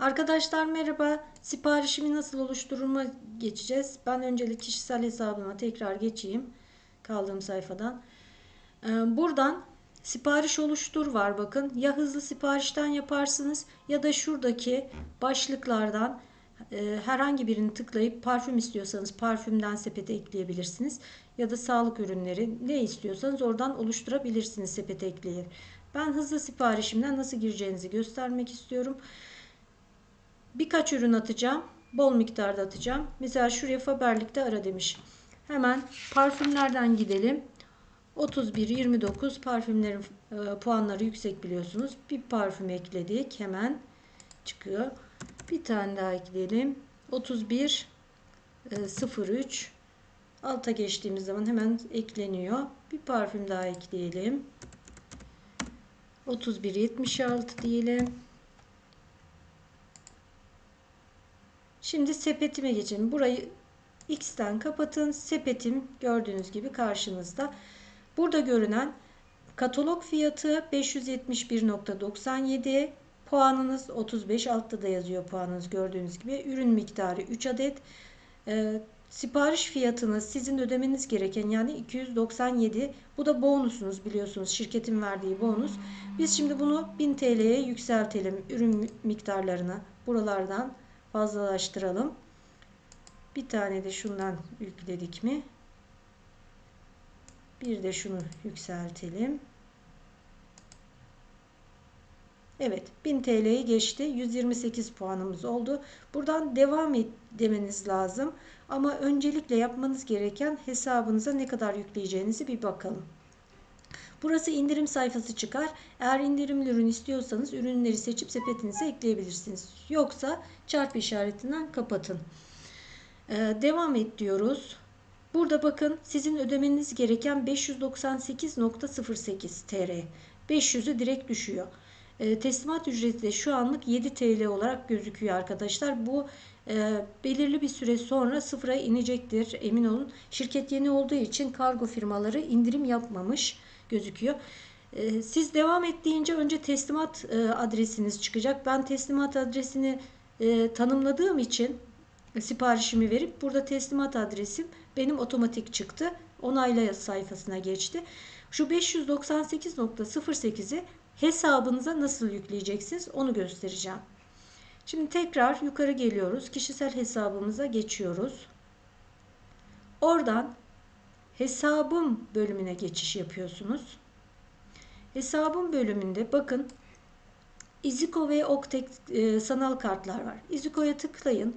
Arkadaşlar merhaba. Siparişimi nasıl oluşturulma geçeceğiz. Ben öncelik kişisel hesabıma tekrar geçeyim. Kaldığım sayfadan. Ee, buradan sipariş oluştur var bakın. Ya hızlı siparişten yaparsınız ya da şuradaki başlıklardan e, herhangi birini tıklayıp parfüm istiyorsanız parfümden sepete ekleyebilirsiniz. Ya da sağlık ürünleri ne istiyorsanız oradan oluşturabilirsiniz sepete ekleyip. Ben hızlı siparişimden nasıl gireceğinizi göstermek istiyorum. Birkaç ürün atacağım. Bol miktarda atacağım. Mesela şuraya Faberlik'te ara demiş. Hemen parfümlerden gidelim. 31 29 parfümlerin e, puanları yüksek biliyorsunuz. Bir parfüm ekledik. Hemen çıkıyor. Bir tane daha ekleyelim. 31 e, 03 alta geçtiğimiz zaman hemen ekleniyor. Bir parfüm daha ekleyelim. 31 76 diyelim. Şimdi sepetime geçelim. Burayı X'ten kapatın. Sepetim gördüğünüz gibi karşınızda. Burada görünen katalog fiyatı 571.97 puanınız 35 altta da yazıyor puanınız gördüğünüz gibi ürün miktarı 3 adet e, sipariş fiyatınız sizin ödemeniz gereken yani 297 bu da bonusunuz biliyorsunuz şirketin verdiği bonus biz şimdi bunu 1000 TL'ye yükseltelim ürün miktarlarını buralardan fazlalaştıralım. Bir tane de şundan yükledik mi? Bir de şunu yükseltelim. Evet 1000 TL'yi geçti. 128 puanımız oldu. Buradan devam et demeniz lazım. Ama öncelikle yapmanız gereken hesabınıza ne kadar yükleyeceğinizi bir bakalım. Burası indirim sayfası çıkar. Eğer indirimli ürün istiyorsanız ürünleri seçip sepetinize ekleyebilirsiniz. Yoksa çarpı işaretinden kapatın. Ee, devam et diyoruz. Burada bakın sizin ödemeniz gereken 598.08 TL. 500'ü direkt düşüyor. Ee, teslimat ücreti de şu anlık 7 TL olarak gözüküyor arkadaşlar. Bu e, belirli bir süre sonra sıfıra inecektir emin olun. Şirket yeni olduğu için kargo firmaları indirim yapmamış gözüküyor. Ee, siz devam et deyince önce teslimat e, adresiniz çıkacak. Ben teslimat adresini e, tanımladığım için siparişimi verip burada teslimat adresim benim otomatik çıktı. Onayla sayfasına geçti. Şu 598.08'i hesabınıza nasıl yükleyeceksiniz onu göstereceğim. Şimdi tekrar yukarı geliyoruz. Kişisel hesabımıza geçiyoruz. Oradan hesabım bölümüne geçiş yapıyorsunuz. Hesabım bölümünde bakın Iziko ve Oktek e, sanal kartlar var. Iziko'ya tıklayın.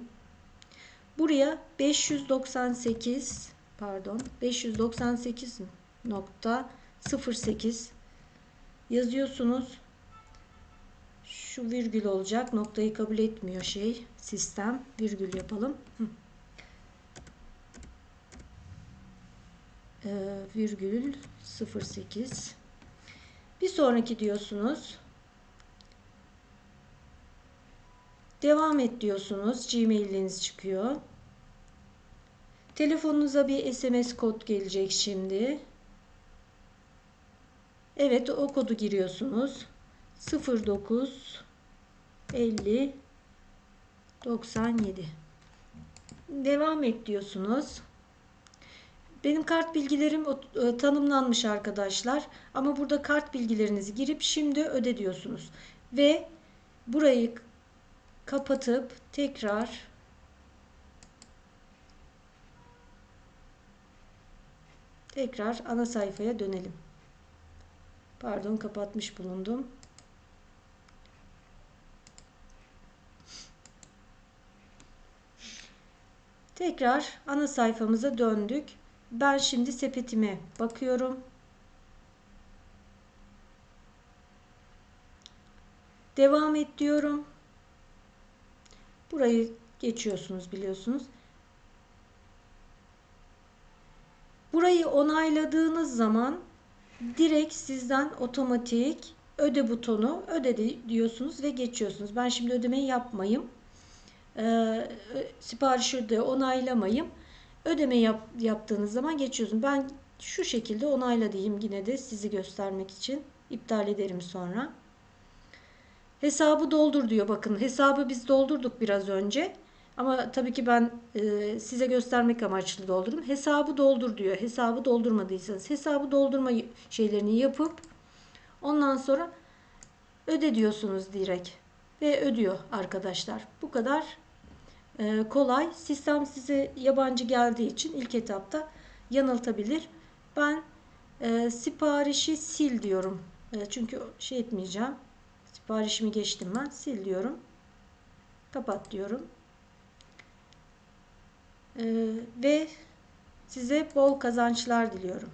Buraya 598 pardon 598.08 yazıyorsunuz. Şu virgül olacak. Noktayı kabul etmiyor şey sistem. Virgül yapalım. Hı. Ee, virgül 08 bir sonraki diyorsunuz. Devam et diyorsunuz. Gmail'iniz çıkıyor. Telefonunuza bir SMS kod gelecek şimdi. Evet o kodu giriyorsunuz. 09 50 97 Devam et diyorsunuz. Benim kart bilgilerim e, tanımlanmış arkadaşlar. Ama burada kart bilgilerinizi girip şimdi öde diyorsunuz. Ve burayı kapatıp tekrar tekrar ana sayfaya dönelim. Pardon kapatmış bulundum. Tekrar ana sayfamıza döndük. Ben şimdi sepetime bakıyorum. Devam et diyorum. Burayı geçiyorsunuz biliyorsunuz. Burayı onayladığınız zaman direkt sizden otomatik öde butonu öde diyorsunuz ve geçiyorsunuz. Ben şimdi ödemeyi yapmayayım. Ee, siparişi de onaylamayayım. Ödeme yap, yaptığınız zaman geçiyorsun. Ben şu şekilde onayla diyeyim yine de sizi göstermek için. iptal ederim sonra. Hesabı doldur diyor. Bakın hesabı biz doldurduk biraz önce. Ama tabii ki ben e, size göstermek amaçlı doldurdum. Hesabı doldur diyor. Hesabı doldurmadıysanız hesabı doldurma şeylerini yapıp ondan sonra öde diyorsunuz direkt. Ve ödüyor arkadaşlar. Bu kadar e, kolay. Sistem size yabancı geldiği için ilk etapta yanıltabilir. Ben e, siparişi sil diyorum. E, çünkü şey etmeyeceğim. Siparişimi geçtim ben. Sil diyorum. Kapat diyorum. E, ve size bol kazançlar diliyorum.